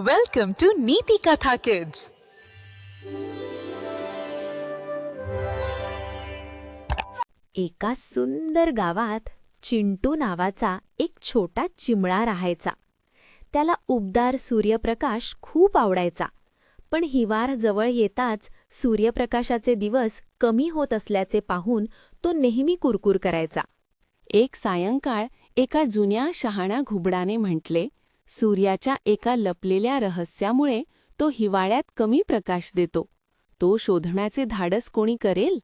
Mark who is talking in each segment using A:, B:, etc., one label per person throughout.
A: Welcome to नीति कथा kids
B: एका सुंदर गावात चिंटू नावाचा एक छोटा चिमळा राहायचा. त्याला उबदार सूर्यप्रकाश खूप आवडायचा. पण हिवार जवळ येताच सूर्यप्रकाशाचे दिवस कमी होत असल्याचे पाहून तो नेहमी कुरकुर करायचा.
C: एक सायंकाळ एका जुन्या शहाणा घुबडाने म्हटले सूर्याच्या एका लपलेल्या रहस्यामुळे तो हिवाळ्यात कमी प्रकाश देतो. तो शोधण्याचे धाडस कोणी करेल?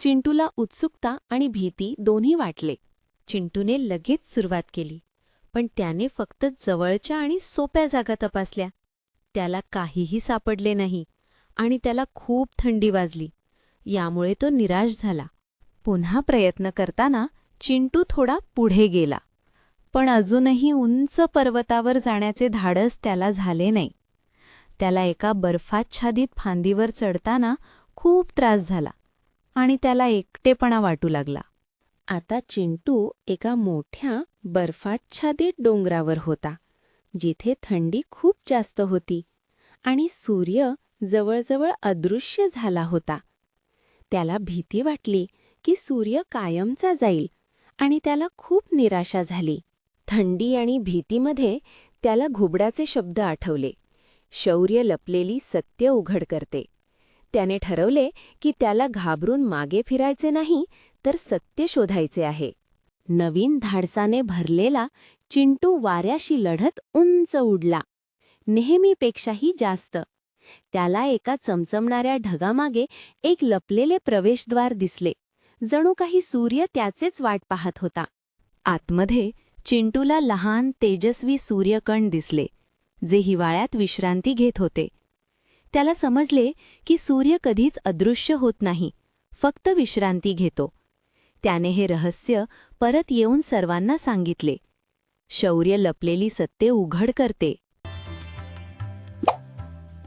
C: चिंटूला उत्सुकता आणि भीती दोन्ही वाटले.
B: चिंटूने लगेच सुरुवात केली पण त्याने फक्त जवळच्या आणि सोप्या जागा तपासल्या. त्याला काहीही सापडले नाही आणि त्याला खूप थंडी वाजली. यामुळे तो निराश झाला. पुन्हा प्रयत्न करताना चिंटू थोडा पुढे गेला. पण अजूनही उंच पर्वतावर जाण्याचे धाडस त्याला झाले नाही. त्याला एका बर्फाच्छादित फांदीवर चढताना खूप त्रास झाला आणि त्याला एकटेपणा वाटू लागला.
C: आता चिंटू एका मोठ्या बर्फाच्छादित डोंगरावर होता जिथे थंडी खूप जास्त होती आणि सूर्य जवळजवळ अदृश्य झाला होता. त्याला भीती वाटली की सूर्य कायमचा जाईल आणि त्याला खूप निराशा झाली. थंडी आणि भीतीमध्ये त्याला घुबडाचे शब्द आठवले. शौर्य लपलेली सत्य उघड करते. त्याने ठरवले की त्याला घाबरून मागे फिरायचे नाही तर सत्य शोधायचे आहे. नवीन धाडसाने भरलेला चिंटू वाऱ्याशी लढत उंच उडला. नेहमीपेक्षाही जास्त. त्याला एका चमचमणाऱ्या ढगामागे एक लपलेले प्रवेशद्वार दिसले. जणू काही सूर्य त्याचेच वाट पाहत होता.
B: आतमध्ये चिंटूला लहान तेजस्वी सूर्यकण दिसले जे हिवाळ्यात विश्रांती घेत होते. त्याला समजले की सूर्य कधीच अदृश्य होत नाही फक्त विश्रांती घेतो. त्याने हे रहस्य परत येऊन सर्वांना सांगितले. शौर्य लपलेली सत्ते उघड करते.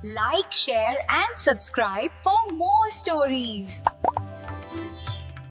A: Like share and subscribe for more stories